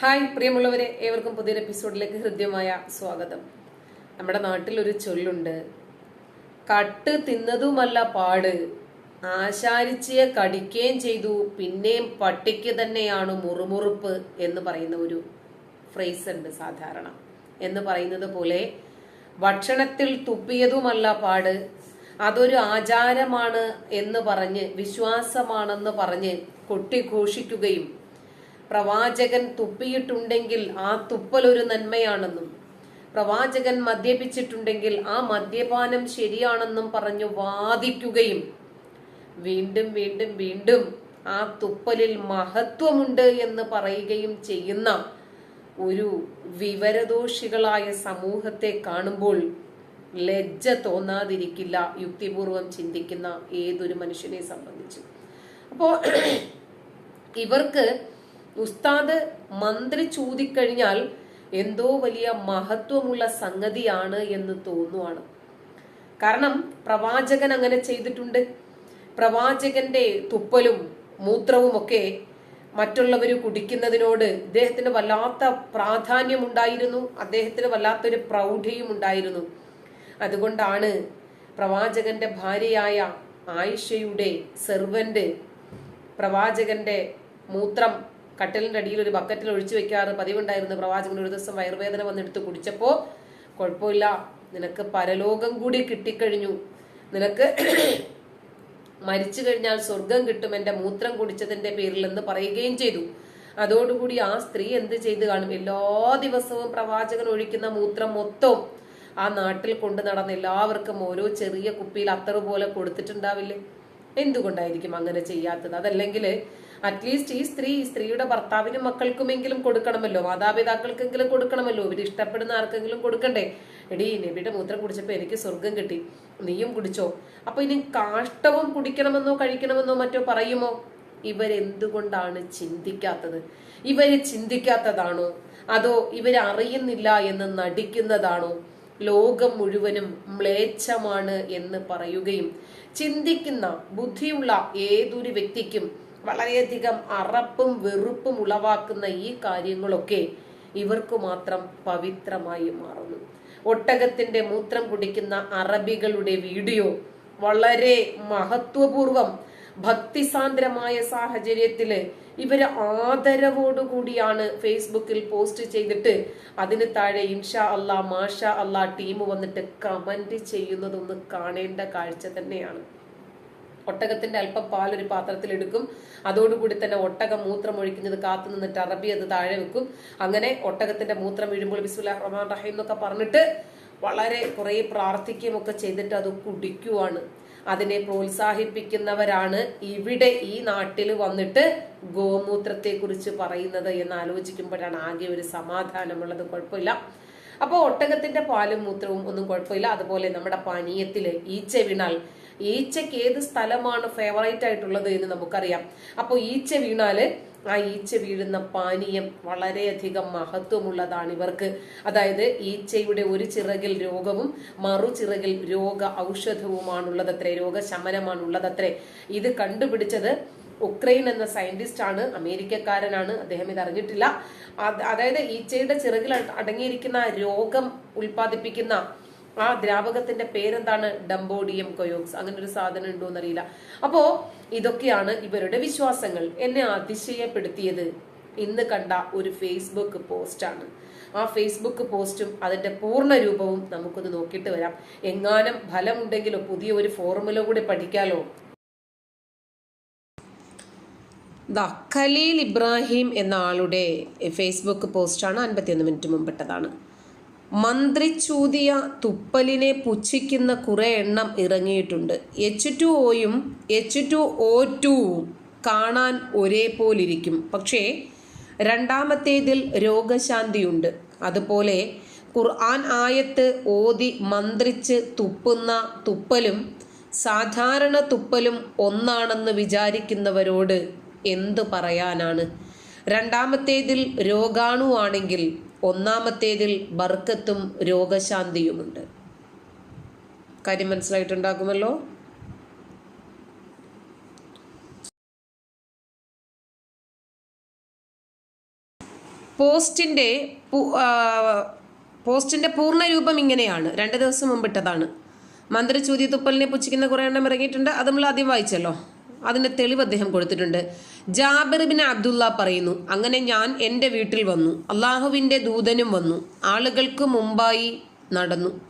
Hi പ്രിയമുള്ളവരെ ഏവർക്കും പുതിയൊരു എപ്പിസോഡിലേക്ക് ഹൃദ്യമായ സ്വാഗതം. നമ്മുടെ നാട്ടിൽ ഒരു ചൊല്ലുണ്ട്. കട്ട് തിന്നതുമല്ല പാട്. ആശാരിച്ചേ കടിക്കുകയും ചെയ്തു പിന്നെയും പട്ടിക്ക് തന്നെയാണ് മുറുമുറുപ്പ് എന്ന് പറയുന്ന ഒരു ഫ്രേസ് ഉണ്ട് സാധാരണ. എന്ന് പറയുന്നത് പോലെ ഭക്ഷണത്തിൽ തുപ്പിയതുമല്ല പാട്. അതൊരു ആചാരമാണ് എന്ന് പറഞ്ഞ് വിശ്വാസമാണെന്ന് പറഞ്ഞ് കൊട്ടിഘോഷിക്കുകയും പ്രവാചകൻ തുപ്പിയിട്ടുണ്ടെങ്കിൽ ആ തുപ്പൽ ഒരു നന്മയാണെന്നും പ്രവാചകൻ മദ്യപിച്ചിട്ടുണ്ടെങ്കിൽ ആ മദ്യപാനം ശരിയാണെന്നും പറഞ്ഞു വാദിക്കുകയും വീണ്ടും വീണ്ടും വീണ്ടും ആ തുപ്പലിൽ മഹത്വമുണ്ട് എന്ന് പറയുകയും ചെയ്യുന്ന ഒരു വിവരദോഷികളായ സമൂഹത്തെ കാണുമ്പോൾ ലജ്ജ തോന്നാതിരിക്കില്ല യുക്തിപൂർവം ചിന്തിക്കുന്ന ഏതൊരു മനുഷ്യനെ സംബന്ധിച്ചും. അപ്പോ ഇവർക്ക് ഉസ്താദ് മന്ത്രി ചൂതിക്കഴിഞ്ഞാൽ എന്തോ വലിയ മഹത്വമുള്ള സംഗതിയാണ് എന്ന് തോന്നുവാണ്. കാരണം പ്രവാചകൻ അങ്ങനെ ചെയ്തിട്ടുണ്ട്. പ്രവാചകന്റെ തുപ്പലും മൂത്രവും ഒക്കെ മറ്റുള്ളവർ കുടിക്കുന്നതിനോട് ഇദ്ദേഹത്തിന് വല്ലാത്ത പ്രാധാന്യം ഉണ്ടായിരുന്നു അദ്ദേഹത്തിന് വല്ലാത്തൊരു പ്രൗഢിയും ഉണ്ടായിരുന്നു. അതുകൊണ്ടാണ് പ്രവാചകന്റെ ഭാര്യയായ ആയിഷയുടെ സെർവന്റ് പ്രവാചകന്റെ മൂത്രം കട്ടലിന്റെ അടിയിൽ ഒരു ബക്കറ്റിൽ ഒഴിച്ചു വെക്കാറ് പതിവുണ്ടായിരുന്നു. പ്രവാചകൻ ഒരു ദിവസം വയറുവേദന വന്നെടുത്ത് കുടിച്ചപ്പോൾ കുഴപ്പമില്ല നിനക്ക് പരലോകം കൂടി കിട്ടിക്കഴിഞ്ഞു. നിനക്ക് മരിച്ചു കഴിഞ്ഞാൽ സ്വർഗം കിട്ടും. എന്റെ മൂത്രം കുടിച്ചതിന്റെ പേരിൽ എന്ന് പറയുകയും ചെയ്തു. അതോടുകൂടി ആ സ്ത്രീ എന്ത് ചെയ്ത് കാണും? എല്ലാ ദിവസവും പ്രവാചകൻ ഒഴിക്കുന്ന മൂത്രം മൊത്തം ആ നാട്ടിൽ കൊണ്ടു നടന്ന എല്ലാവർക്കും ഓരോ ചെറിയ കുപ്പിയിൽ അത്തറ് പോലെ കൊടുത്തിട്ടുണ്ടാവില്ലേ? എന്തുകൊണ്ടായിരിക്കും അങ്ങനെ ചെയ്യാത്തത്? അതല്ലെങ്കിൽ അറ്റ്ലീസ്റ്റ് ഈ സ്ത്രീ സ്ത്രീയുടെ ഭർത്താവിനും മക്കൾക്കുമെങ്കിലും കൊടുക്കണമല്ലോ മാതാപിതാക്കൾക്കെങ്കിലും കൊടുക്കണമല്ലോ ഇവർ ഇഷ്ടപ്പെടുന്ന ആർക്കെങ്കിലും കൊടുക്കണ്ടേ? എടി നബിയുടെ മൂത്രം കുടിച്ചപ്പോ എനിക്ക് സ്വർഗം കിട്ടി നീയും കുടിച്ചോ. അപ്പൊ ഇനി കാഷ്ടവും കുടിക്കണമെന്നോ കഴിക്കണമെന്നോ മറ്റോ പറയുമോ? ഇവരെന്തുകൊണ്ടാണ് ചിന്തിക്കാത്തത്? ഇവർ ചിന്തിക്കാത്തതാണോ? അതോ ഇവരറിയുന്നില്ല എന്ന് നടിക്കുന്നതാണോ? ലോകം മുഴുവനും മ്ലേച്ഛമാണ് എന്ന് പറയുകയും ചിന്തിക്കുന്ന ബുദ്ധിയുള്ള ഏതൊരു വ്യക്തിക്കും വളരെയധികം അറപ്പും വെറുപ്പും ഉളവാക്കുന്ന ഈ കാര്യങ്ങളൊക്കെ ഇവർക്ക് മാത്രം പവിത്രമായി മാറുന്നു. ഒട്ടകത്തിന്റെ മൂത്രം കുടിക്കുന്ന അറബികളുടെ വീഡിയോ വളരെ മഹത്വപൂർവം ഭക്തിസാന്ദ്രമായ സാഹചര്യത്തിൽ ഇവർ ആദരവോടുകൂടിയാണ് ഫേസ്ബുക്കിൽ പോസ്റ്റ് ചെയ്തിട്ട് അതിന് താഴെ ഇൻഷാ അല്ലാ മാഷ അല്ലാ ടീം വന്നിട്ട് കമന്റ് ചെയ്യുന്നതൊന്ന് കാണേണ്ട കാഴ്ച തന്നെയാണ്. ഒട്ടകത്തിന്റെ അല്പം പാലൊരു എടുക്കും. അതോടുകൂടി തന്നെ ഒട്ടകം മൂത്രം ഒഴിക്കുന്നത് കാത്തു നിന്നിട്ട് അറബി അത് താഴെ വെക്കും. അങ്ങനെ ഒട്ടകത്തിന്റെ മൂത്രം വീഴുമ്പോൾ ബിസ്മുല്ലാഹ് റഹ്മാൻ റഹീം എന്നൊക്കെ പറഞ്ഞിട്ട് വളരെ കുറെ പ്രാർത്ഥിക്കുകയും ഒക്കെ ചെയ്തിട്ട് അത് കുടിക്കുവാണ്. അതിനെ പ്രോത്സാഹിപ്പിക്കുന്നവരാണ് ഇവിടെ ഈ നാട്ടിൽ വന്നിട്ട് ഗോമൂത്രത്തെ കുറിച്ച് പറയുന്നത് എന്ന് ആലോചിക്കുമ്പോഴാണ് ആകെ ഒരു സമാധാനമുള്ളത്. കുഴപ്പമില്ല. അപ്പോൾ ഒട്ടകത്തിന്റെ പാലും മൂത്രവും ഒന്നും കുഴപ്പമില്ല. അതുപോലെ നമ്മുടെ പാനീയത്തിൽ ഈച്ച വീണാൽ ഈച്ചയ്ക്ക് ഏത് സ്ഥലമാണ് ഫേവറേറ്റ് ആയിട്ടുള്ളത് എന്ന് നമുക്കറിയാം. അപ്പോൾ ഈച്ച വീണാൽ ആ ഈച്ച വീഴുന്ന പാനീയം വളരെയധികം മഹത്വമുള്ളതാണ് ഇവർക്ക്. അതായത് ഈച്ചയുടെ ഒരു ചിറകിൽ രോഗവും മറു ചിറകിൽ രോഗ ഔഷധവുമാണുള്ളതത്രേ രോഗശമനമാണുള്ളതത്രേ. ഇത് കണ്ടുപിടിച്ചത് ഉക്രൈൻ എന്ന സയന്റിസ്റ്റ് ആണ് അമേരിക്കക്കാരനാണ്. അദ്ദേഹം ഇത് അറിഞ്ഞിട്ടില്ല. അതായത് ഈച്ചയുടെ ചിറകിൽ അടങ്ങിയിരിക്കുന്ന രോഗം ഉൽപ്പാദിപ്പിക്കുന്ന ആ ദ്രാവകത്തിന്റെ പേരെന്താണ്? ഡംബോഡിയം കൊയോക്സ്. അങ്ങനെ ഒരു സാധനം ഉണ്ടോ എന്നറിയില്ല. അപ്പോ ഇതൊക്കെയാണ് ഇവരുടെ വിശ്വാസങ്ങൾ. എന്നെ അതിശയപ്പെടുത്തിയത് ഇന്ന് കണ്ട ഒരു ഫേസ്ബുക്ക് പോസ്റ്റാണ് ആ ഫേസ്ബുക്ക് പോസ്റ്റും അതിന്റെ പൂർണ രൂപവും നമുക്കൊന്ന് നോക്കിയിട്ട് വരാം. എങ്ങാനും ഫലമുണ്ടെങ്കിലോ പുതിയ ഒരു ഫോർമുല കൂടി പഠിക്കാലോ? ഖലീൽ ഇബ്രാഹിം എന്ന ആളുടെ ഫേസ്ബുക്ക് പോസ്റ്റാണ് അൻപത്തിയൊന്ന് മിനിറ്റ് മുമ്പിട്ടതാണ് മന്ത്രിച്ചൂതിയ തുപ്പലിനെ പുച്ഛിക്കുന്ന കുറേ എണ്ണം ഇറങ്ങിയിട്ടുണ്ട്. എച്ച് ടു ഒയും എച്ച് ടു ഒ ടുവും കാണാൻ ഒരേപോലിരിക്കും പക്ഷേ രണ്ടാമത്തേതിൽ രോഗശാന്തിയുണ്ട്. അതുപോലെ ഖുർആൻ ആയത്ത് ഓതി മന്ത്രിച്ച് തുപ്പുന്ന തുപ്പലും സാധാരണ തുപ്പലും ഒന്നാണെന്ന് വിചാരിക്കുന്നവരോട് എന്തു പറയാനാണ്? രണ്ടാമത്തേതിൽ രോഗാണുവാണെങ്കിൽ ഒന്നാമത്തേതിൽ ബർക്കത്തും രോഗശാന്തിയുമുണ്ട്. കാര്യം മനസ്സിലായിട്ടുണ്ടാകുമല്ലോ? പോസ്റ്റിന്റെ പോസ്റ്റിന്റെ പൂർണ രൂപം ഇങ്ങനെയാണ്. രണ്ട് ദിവസം മുമ്പിട്ടതാണ്. മന്ത്രി ചൂതി തുപ്പലിനെ പുച്ഛിക്കുന്ന കുറേ എണ്ണം ഇറങ്ങിയിട്ടുണ്ട്. അത് നമ്മൾ ആദ്യം വായിച്ചല്ലോ. അതിന്റെ തെളിവ് അദ്ദേഹം കൊടുത്തിട്ടുണ്ട്. ജാബിർ ബിൻ അബ്ദുള്ള പറയുന്നു അങ്ങനെ ഞാൻ എന്റെ വീട്ടിൽ വന്നു അള്ളാഹുവിന്റെ ദൂതനും വന്നു ആളുകൾക്ക് മുമ്പായി നടന്നു.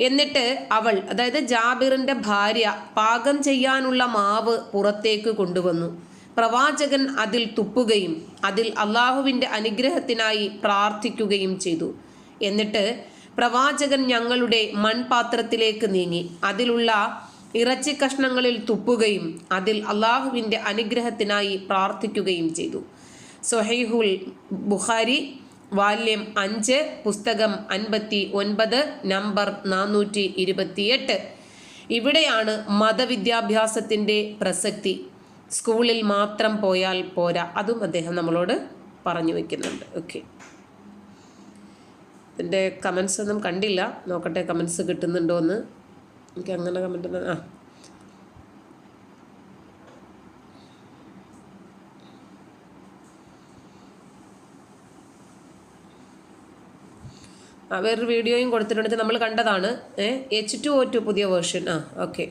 എന്നിട്ട് അവൾ അതായത് ജാബിറിന്റെ ഭാര്യ പാകം ചെയ്യാനുള്ള മാവ് പുറത്തേക്ക് കൊണ്ടുവന്നു. പ്രവാചകൻ അതിൽ തുപ്പുകയും അതിൽ അള്ളാഹുവിന്റെ അനുഗ്രഹത്തിനായി പ്രാർത്ഥിക്കുകയും ചെയ്തു. എന്നിട്ട് പ്രവാചകൻ ഞങ്ങളുടെ മൺപാത്രത്തിലേക്ക് നീങ്ങി. അതിലുള്ള ഇറച്ചി കഷ്ണങ്ങളിൽ തുപ്പുകയും അതിൽ അള്ളാഹുവിന്റെ അനുഗ്രഹത്തിനായി പ്രാർത്ഥിക്കുകയും ചെയ്തു. സൊഹൈഹുൽ ബുഖാരി വാല്യം അഞ്ച് പുസ്തകം അൻപത്തി ഒൻപത് നമ്പർ നാനൂറ്റി ഇരുപത്തിയെട്ട് ഇവിടെയാണ് മതവിദ്യാഭ്യാസത്തിന്റെ പ്രസക്തി. സ്കൂളിൽ മാത്രം പോയാൽ പോരാ അതും അദ്ദേഹം നമ്മളോട് പറഞ്ഞു വെക്കുന്നുണ്ട്. ഓക്കെ. ഇതിന്റെ കമൻസ് ഒന്നും കണ്ടില്ല. നോക്കട്ടെ കമൻസ് കിട്ടുന്നുണ്ടോ എന്ന് എനിക്ക് അങ്ങനെ കമന്റ് ആ ആ വേറൊരു വീഡിയോയും കൊടുത്തിട്ടുണ്ട്. നമ്മൾ കണ്ടതാണ്. എച്ച് ടു ഒ ടു പുതിയ വേർഷൻ ആ ഓക്കെ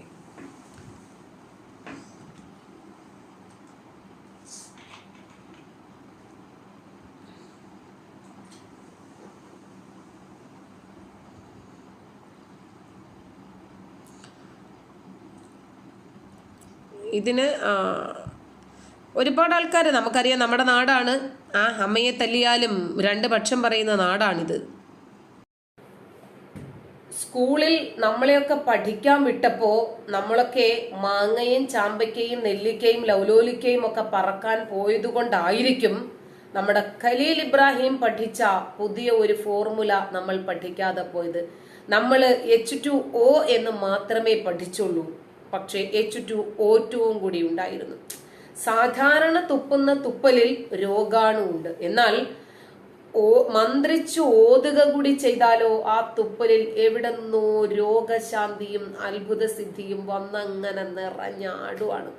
ഇതിന് ഒരുപാട് ആൾക്കാർ നമുക്കറിയാം നമ്മുടെ നാടാണ്. ആ അമ്മയെ തല്ലിയാലും രണ്ട് പക്ഷം പറയുന്ന നാടാണിത്. സ്കൂളിൽ നമ്മളെയൊക്കെ പഠിക്കാൻ വിട്ടപ്പോ നമ്മളൊക്കെ മാങ്ങയും ചാമ്പയ്ക്കയും നെല്ലിക്കയും ലൗലോലിക്കയും ഒക്കെ പറക്കാൻ പോയതുകൊണ്ടായിരിക്കും നമ്മുടെ ഖലീൽ ഇബ്രാഹിം പഠിച്ച പുതിയ ഒരു ഫോർമുല നമ്മൾ പഠിക്കാതെ പോയത്. നമ്മൾ എച്ച് ടു ഒ എന്ന് മാത്രമേ പഠിച്ചുള്ളൂ. പക്ഷേ എച്ച് ടു ഒ ടുവും കൂടി ഉണ്ടായിരുന്നു. സാധാരണ തുപ്പുന്ന തുപ്പലിൽ രോഗാണു ഉണ്ട്. എന്നാൽ ഓ മന്ത്രിച്ചു ഓതുക കൂടി ചെയ്താലോ ആ തുപ്പലിൽ എവിടെന്നോ രോഗശാന്തിയും അത്ഭുത സിദ്ധിയും വന്നങ്ങനെ നിറഞ്ഞാടുവാണ്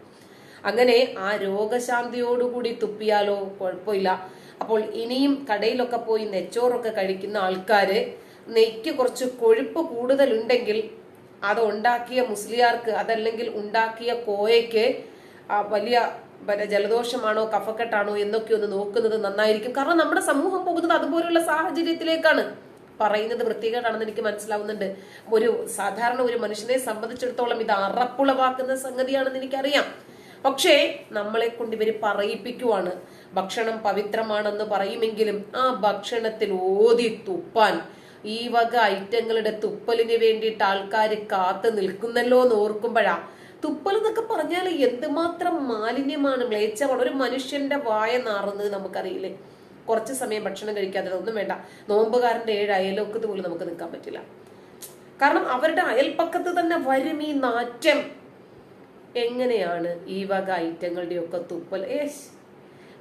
അങ്ങനെ ആ രോഗശാന്തിയോടുകൂടി തുപ്പിയാലോ കുഴപ്പമില്ല. അപ്പോൾ ഇനിയും കടയിലൊക്കെ പോയി നെച്ചോറൊക്കെ കഴിക്കുന്ന ആൾക്കാര് നെയ്ക്ക് കുറച്ച് കൊഴുപ്പ് കൂടുതലുണ്ടെങ്കിൽ അത് ഉണ്ടാക്കിയ മുസ്ലിയാർക്ക് അതല്ലെങ്കിൽ ഉണ്ടാക്കിയ കോയയ്ക്ക് വലിയ പിന്നെ ജലദോഷമാണോ കഫക്കെട്ടാണോ എന്നൊക്കെ ഒന്ന് നോക്കുന്നത് നന്നായിരിക്കും. കാരണം നമ്മുടെ സമൂഹം പോകുന്നത് അതുപോലെയുള്ള സാഹചര്യത്തിലേക്കാണ്. പറയുന്നത് വൃത്തികേടാണെന്ന് എനിക്ക് മനസ്സിലാവുന്നുണ്ട്. ഒരു സാധാരണ ഒരു മനുഷ്യനെ സംബന്ധിച്ചിടത്തോളം ഇത് അറപ്പുളവാക്കുന്ന സംഗതിയാണെന്ന് എനിക്കറിയാം. പക്ഷേ നമ്മളെ കൊണ്ട് ഇവർ പറയിപ്പിക്കുവാണ്. ഭക്ഷണം പവിത്രമാണെന്ന് പറയുമെങ്കിലും ആ ഭക്ഷണത്തിൽ ഓതി തുപ്പാൻ ഈ വക ഐറ്റങ്ങളുടെ തുപ്പലിന് വേണ്ടിയിട്ട് ആൾക്കാർ കാത്തു നിൽക്കുന്നല്ലോ എന്ന് ഓർക്കുമ്പോഴാ. തുപ്പൽ എന്നൊക്കെ പറഞ്ഞാൽ എന്തുമാത്രം മാലിന്യമാണ് മ്ലേച്ഛമാണ്. ഒരു മനുഷ്യന്റെ വായ നാറുന്നത് നമുക്കറിയില്ലേ? കുറച്ച് സമയം ഭക്ഷണം കഴിക്കാതെ ഒന്നും വേണ്ട. നോമ്പുകാരന്റെ ഏഴ് അയലൊക്കത്ത് പോലും നമുക്ക് നിൽക്കാൻ പറ്റില്ല. കാരണം അവരുടെ അയൽപ്പക്കത്ത് തന്നെ വരും ഈ നാറ്റം. എങ്ങനെയാണ് ഈ വക ഐറ്റങ്ങളുടെയൊക്കെ തുപ്പൽ? ഏഷ്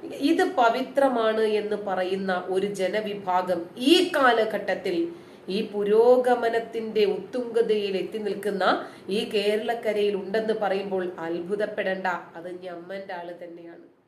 ഇത് പവിത്രമാണ് എന്ന് പറയുന്ന ഒരു ജനവിഭാഗം ഈ കാലഘട്ടത്തിൽ ഈ പുരോഗമനത്തിന്റെ ഉത്തുംഗതയിൽ എത്തി നിൽക്കുന്ന ഈ കേരളക്കരയിൽ ഉണ്ടെന്ന് പറയുമ്പോൾ അത്ഭുതപ്പെടേണ്ട. അത് ഞമ്മന്റെ ആൾ തന്നെയാണ്.